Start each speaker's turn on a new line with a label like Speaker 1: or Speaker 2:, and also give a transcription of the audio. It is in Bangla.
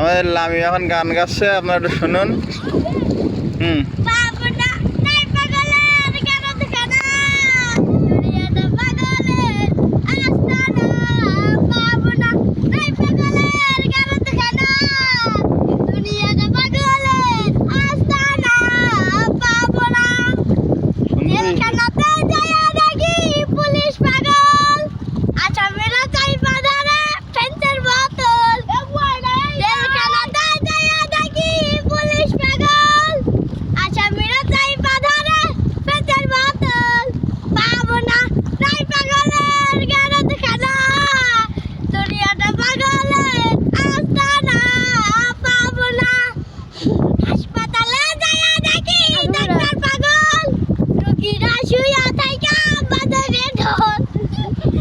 Speaker 1: আমাদের লামি এখন গান গাচ্ছে আপনারা একটু শুনুন। হুম।